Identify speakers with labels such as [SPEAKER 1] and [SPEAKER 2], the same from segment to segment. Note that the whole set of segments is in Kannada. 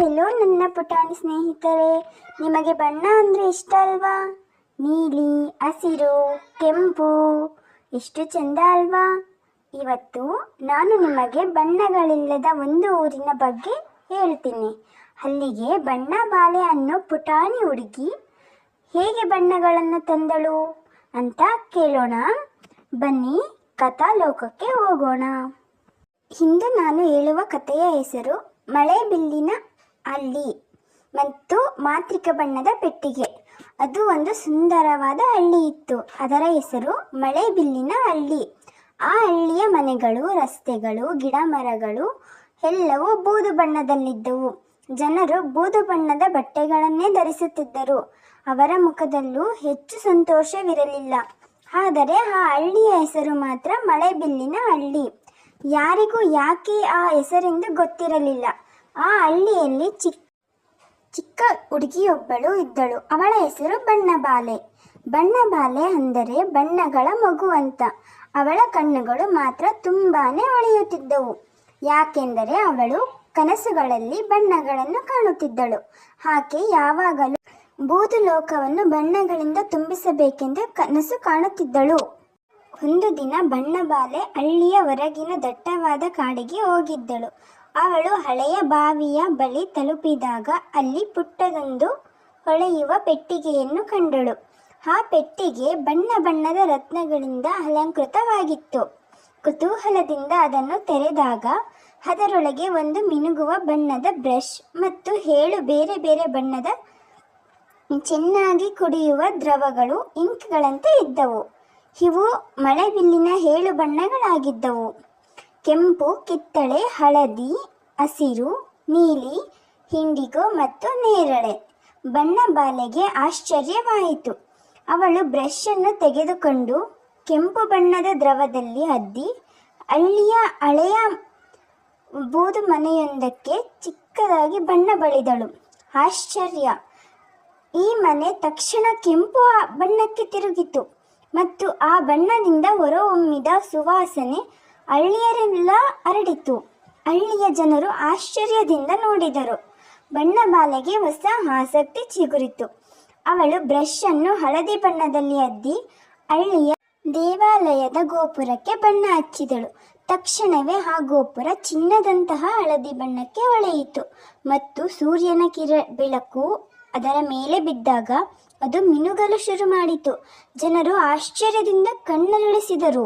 [SPEAKER 1] ಹೆಲೋ ನನ್ನ ಪುಟಾಣಿ ಸ್ನೇಹಿತರೆ, ನಿಮಗೆ ಬಣ್ಣ ಅಂದರೆ ಇಷ್ಟ ಅಲ್ವಾ? ನೀಲಿ, ಹಸಿರು, ಕೆಂಪು, ಎಷ್ಟು ಚೆಂದ ಅಲ್ವಾ? ಇವತ್ತು ನಾನು ನಿಮಗೆ ಬಣ್ಣಗಳಿಲ್ಲದ ಒಂದು ಊರಿನ ಬಗ್ಗೆ ಹೇಳ್ತೀನಿ. ಅಲ್ಲಿಗೆ ಬಣ್ಣ ಬಾಲೆ ಅನ್ನೋ ಪುಟಾಣಿ ಹುಡುಗಿ ಹೇಗೆ ಬಣ್ಣಗಳನ್ನು ತಂದಳು ಅಂತ ಕೇಳೋಣ. ಬನ್ನಿ, ಕಥಾಲೋಕಕ್ಕೆ ಹೋಗೋಣ. ಇಂದು ನಾನು ಹೇಳುವ ಕಥೆಯ ಹೆಸರು ಮಳೆ ಬಿಲ್ಲಿನ ಹಳ್ಳಿ ಮತ್ತು ಮಾತೃಕ ಬಣ್ಣದ ಪೆಟ್ಟಿಗೆ. ಅದು ಒಂದು ಸುಂದರವಾದ ಹಳ್ಳಿ ಇತ್ತು. ಅದರ ಹೆಸರು ಮಳೆಬಿಲ್ಲಿನ ಹಳ್ಳಿ. ಆ ಹಳ್ಳಿಯ ಮನೆಗಳು, ರಸ್ತೆಗಳು ಗಿಡ ಮರಗಳು ಎಲ್ಲವೂ ಬೂದು ಬಣ್ಣದಲ್ಲಿದ್ದವು. ಜನರು ಬೂದು ಬಣ್ಣದ ಬಟ್ಟೆಗಳನ್ನೇ ಧರಿಸುತ್ತಿದ್ದರು. ಅವರ ಮುಖದಲ್ಲೂ ಹೆಚ್ಚು ಸಂತೋಷವಿರಲಿಲ್ಲ. ಆದರೆ ಆ ಹಳ್ಳಿಯ ಹೆಸರು ಮಾತ್ರ ಮಳೆಬಿಲ್ಲಿನ ಹಳ್ಳಿ. ಯಾರಿಗೂ ಯಾಕೆ ಆ ಹೆಸರೆಂದು ಗೊತ್ತಿರಲಿಲ್ಲ. ಆ ಹಳ್ಳಿಯಲ್ಲಿ ಚಿಕ್ಕ ಚಿಕ್ಕ ಹುಡುಗಿಯೊಬ್ಬಳು ಇದ್ದಳು. ಅವಳ ಹೆಸರು ಬಣ್ಣಬಾಲೆ. ಬಣ್ಣಬಾಲೆ ಅಂದರೆ ಬಣ್ಣಗಳ ಮಗು ಅಂತ. ಅವಳ ಕಣ್ಣುಗಳು ಮಾತ್ರ ತುಂಬಾನೇ ಹೊಳೆಯುತ್ತಿದ್ದವು ಯಾಕೆಂದರೆ ಅವಳು ಕನಸುಗಳಲ್ಲಿ ಬಣ್ಣಗಳನ್ನು ಕಾಣುತ್ತಿದ್ದಳು. ಆಕೆ ಯಾವಾಗಲೂ ಬೂದು ಲೋಕವನ್ನು ಬಣ್ಣಗಳಿಂದ ತುಂಬಿಸಬೇಕೆಂದು ಕನಸು ಕಾಣುತ್ತಿದ್ದಳು. ಒಂದು ದಿನ ಬಣ್ಣಬಾಲೆ ಹಳ್ಳಿಯ ಹೊರಗಿನ ದಟ್ಟವಾದ ಕಾಡಿಗೆ ಹೋಗಿದ್ದಳು. ಅವಳು ಹಳೆಯ ಬಾವಿಯ ಬಳಿ ತಲುಪಿದಾಗ ಅಲ್ಲಿ ಪುಟ್ಟದೊಂದು ಹೊಳೆಯುವ ಪೆಟ್ಟಿಗೆಯನ್ನು ಕಂಡಳು. ಆ ಪೆಟ್ಟಿಗೆ ಬಣ್ಣ ಬಣ್ಣದ ರತ್ನಗಳಿಂದ ಅಲಂಕೃತವಾಗಿತ್ತು. ಕುತೂಹಲದಿಂದ ಅದನ್ನು ತೆರೆದಾಗ ಅದರೊಳಗೆ ಒಂದು ಮಿನುಗುವ ಬಣ್ಣದ ಬ್ರಷ್ ಮತ್ತು ಏಳು ಬೇರೆ ಬೇರೆ ಬಣ್ಣದ ಚೆನ್ನಾಗಿ ಕುಡಿಯುವ ದ್ರವಗಳು, ಇಂಕ್ಗಳಂತೆ ಇದ್ದವು. ಇವು ಮಳೆಬಿಲ್ಲಿನ ಏಳು ಬಣ್ಣಗಳಾಗಿದ್ದವು. ಕೆಂಪು, ಕಿತ್ತಳೆ, ಹಳದಿ, ಹಸಿರು, ನೀಲಿ, ಹಿಂಡಿಗೋ ಮತ್ತು ನೇರಳೆ. ಬಣ್ಣ ಬಾಲೆಗೆ ಆಶ್ಚರ್ಯವಾಯಿತು. ಅವಳು ಬ್ರಷ್ ಅನ್ನು ತೆಗೆದುಕೊಂಡು ಕೆಂಪು ಬಣ್ಣದ ದ್ರವದಲ್ಲಿ ಅದ್ದಿ, ಹಳ್ಳಿಯ ಹಳೆಯ ಬೂದು ಮನೆಯೊಂದಕ್ಕೆ ಚಿಕ್ಕದಾಗಿ ಬಣ್ಣ ಬಳಿದಳು. ಆಶ್ಚರ್ಯ! ಈ ಮನೆ ತಕ್ಷಣ ಕೆಂಪು ಬಣ್ಣಕ್ಕೆ ತಿರುಗಿತು ಮತ್ತು ಆ ಬಣ್ಣದಿಂದ ಹೊರಹೊಮ್ಮಿದ ಸುವಾಸನೆ ಹಳ್ಳಿಯರೆಲ್ಲ ಹರಡಿತು ಹಳ್ಳಿಯ ಜನರು ಆಶ್ಚರ್ಯದಿಂದ ನೋಡಿದರು. ಬಣ್ಣ ಬಾಲೆಗೆ ಹೊಸ ಆಸಕ್ತಿ ಚಿಗುರಿತು. ಅವಳು ಬ್ರಷ್ ಅನ್ನು ಹಳದಿ ಬಣ್ಣದಲ್ಲಿ ಅದ್ದಿ ಹಳ್ಳಿಯ ದೇವಾಲಯದ ಗೋಪುರಕ್ಕೆ ಬಣ್ಣ ಹಚ್ಚಿದಳು. ತಕ್ಷಣವೇ ಆ ಗೋಪುರ ಚಿನ್ನದಂತಹ ಹಳದಿ ಬಣ್ಣಕ್ಕೆ ಹೊಳೆಯಿತು ಮತ್ತು ಸೂರ್ಯನ ಕಿರ ಬೆಳಕು ಅದರ ಮೇಲೆ ಬಿದ್ದಾಗ ಅದು ಮಿನುಗಲು ಶುರು ಮಾಡಿತು ಜನರು ಆಶ್ಚರ್ಯದಿಂದ ಕಣ್ಣರಳಿಸಿದರು.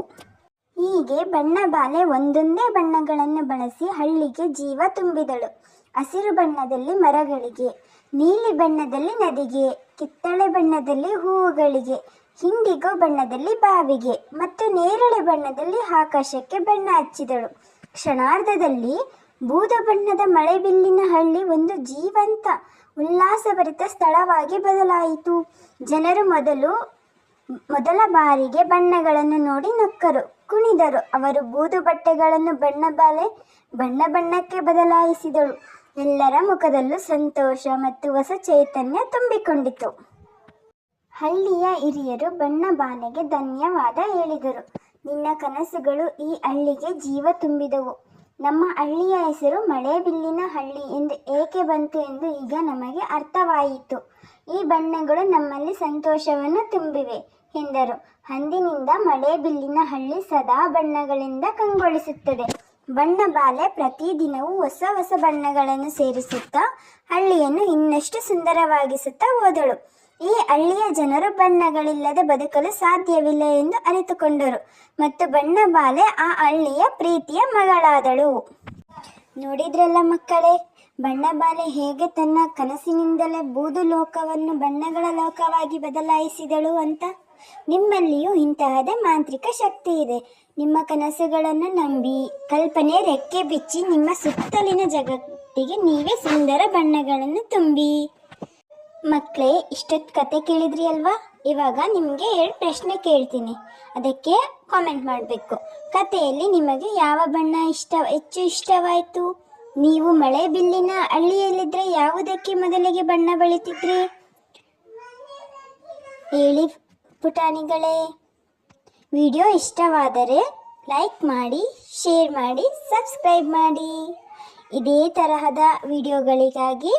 [SPEAKER 1] ಹೀಗೆ ಬಣ್ಣ ಬಾಲೆ ಒಂದೊಂದೇ ಬಣ್ಣಗಳನ್ನು ಬಳಸಿ ಹಳ್ಳಿಗೆ ಜೀವ ತುಂಬಿದಳು. ಹಸಿರು ಬಣ್ಣದಲ್ಲಿ ಮರಗಳಿಗೆ, ನೀಲಿ ಬಣ್ಣದಲ್ಲಿ ನದಿಗೆ, ಕಿತ್ತಳೆ ಬಣ್ಣದಲ್ಲಿ ಹೂವುಗಳಿಗೆ, ಹಿಂಡಿಗೋ ಬಣ್ಣದಲ್ಲಿ ಬಾವಿಗೆ ಮತ್ತು ನೇರಳೆ ಬಣ್ಣದಲ್ಲಿ ಆಕಾಶಕ್ಕೆ ಬಣ್ಣ ಹಚ್ಚಿದಳು. ಕ್ಷಣಾರ್ಧದಲ್ಲಿ ಬೂದ ಬಣ್ಣದ ಮಳೆಬಿಲ್ಲಿನ ಹಳ್ಳಿ ಒಂದು ಜೀವಂತ, ಉಲ್ಲಾಸಭರಿತ ಸ್ಥಳವಾಗಿ ಬದಲಾಯಿತು. ಜನರು ಮೊದಲು, ಮೊದಲ ಬಾರಿಗೆ ಬಣ್ಣಗಳನ್ನು ನೋಡಿ ನಕ್ಕರು. ಕುಣಿದರು. ಅವರು ಬೂದು ಬಟ್ಟೆಗಳನ್ನು ಬಣ್ಣ ಬಾಲೆ, ಬಣ್ಣ ಬಣ್ಣಕ್ಕೆ ಬದಲಾಯಿಸಿದಳು ಎಲ್ಲರ ಮುಖದಲ್ಲೂ ಸಂತೋಷ ಮತ್ತು ಹೊಸ ಚೈತನ್ಯ ತುಂಬಿಕೊಂಡಿತು. ಹಳ್ಳಿಯ ಹಿರಿಯರು ಬಣ್ಣ ಬಾಲೆಗೆ ಧನ್ಯವಾದ ಹೇಳಿದರು. ನಿನ್ನ ಕನಸುಗಳು ಈ ಹಳ್ಳಿಗೆ ಜೀವ ತುಂಬಿದವು. ನಮ್ಮ ಹಳ್ಳಿಯ ಹೆಸರು ಮಳೆಬಿಲ್ಲಿನ ಹಳ್ಳಿ ಎಂದು ಏಕೆ ಬಂತು ಎಂದು ಈಗ ನಮಗೆ ಅರ್ಥವಾಯಿತು. ಈ ಬಣ್ಣಗಳು ನಮ್ಮಲ್ಲಿ ಸಂತೋಷವನ್ನು ತುಂಬಿವೆ. ಎಂದರು. ಅಂದಿನಿಂದ ಮಳೆಬಿಲ್ಲಿನ ಹಳ್ಳಿ ಸದಾ ಬಣ್ಣಗಳಿಂದ ಕಂಗೊಳಿಸುತ್ತದೆ. ಬಣ್ಣ ಬಾಲೆ ಪ್ರತಿದಿನವೂ ಹೊಸ ಹೊಸ ಬಣ್ಣಗಳನ್ನು ಸೇರಿಸುತ್ತಾ, ಹಳ್ಳಿಯನ್ನು ಇನ್ನಷ್ಟು ಸುಂದರವಾಗಿಸುತ್ತಾ ಹೋದಳು. ಈ ಹಳ್ಳಿಯ ಜನರು ಬಣ್ಣಗಳಿಲ್ಲದೆ ಬದುಕಲು ಸಾಧ್ಯವಿಲ್ಲ ಎಂದು ಅರಿತುಕೊಂಡರು. ಮತ್ತು ಬಣ್ಣ ಬಾಲೆ ಆ ಹಳ್ಳಿಯ ಪ್ರೀತಿಯ ಮಗಳಾದಳು. ನೋಡಿದ್ರಲ್ಲ ಮಕ್ಕಳೇ ಬಣ್ಣಬಾಲೆ ಹೇಗೆ ತನ್ನ ಕನಸಿನಿಂದಲೇ ಬೂದು ಲೋಕವನ್ನು ಬಣ್ಣಗಳ ಲೋಕವಾಗಿ ಬದಲಾಯಿಸಿದಳು ಅಂತ? ನಿಮ್ಮಲ್ಲಿಯೂ ಇಂತಹದ ಮಾಂತ್ರಿಕ ಶಕ್ತಿ ಇದೆ. ನಿಮ್ಮ ಕನಸುಗಳನ್ನು ನಂಬಿ, ಕಲ್ಪನೆ ರೆಕ್ಕೆ ಬಿಚ್ಚಿ ನಿಮ್ಮ ಸುತ್ತಲಿನ ಜಗತ್ತಿಗೆ ನೀವೇ ಸುಂದರ ಬಣ್ಣಗಳನ್ನು ತುಂಬಿ. ಮಕ್ಕಳೇ, ಇಷ್ಟೊತ್ತು ಕತೆ ಕೇಳಿದ್ರಿ ಅಲ್ವಾ ಇವಾಗ ನಿಮಗೆ ಎರಡು ಪ್ರಶ್ನೆ ಕೇಳ್ತೀನಿ. ಅದಕ್ಕೆ ಕಾಮೆಂಟ್ ಮಾಡಬೇಕು. ಕಥೆಯಲ್ಲಿ ನಿಮಗೆ ಯಾವ ಬಣ್ಣ ಇಷ್ಟ, ಹೆಚ್ಚು ಇಷ್ಟವಾಯಿತು? ನೀವು ಮಳೆ ಬಿಲ್ಲಿನ ಹಳ್ಳಿಯಲ್ಲಿದ್ದರೆ ಯಾವುದಕ್ಕೆ ಮೊದಲಿಗೆ ಬಣ್ಣ ಬಳಿತಿದ್ರಿ? ಹೇಳಿ. ಪುಟಾಣಿಗಳೇ. ವಿಡಿಯೋ ಇಷ್ಟವಾದರೆ ಲೈಕ್ ಮಾಡಿ, ಶೇರ್ ಮಾಡಿ, ಸಬ್ಸ್ಕ್ರೈಬ್ ಮಾಡಿ. ಇದೇ ತರಹದ ವಿಡಿಯೋಗಳಿಗಾಗಿ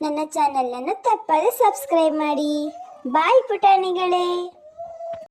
[SPEAKER 1] ನನ್ನ ಚಾನಲನ್ನು ತಪ್ಪದೆ ಸಬ್ಸ್ಕ್ರೈಬ್ ಮಾಡಿ. ಬಾಯ್ ಪುಟಾಣಿಗಳೇ.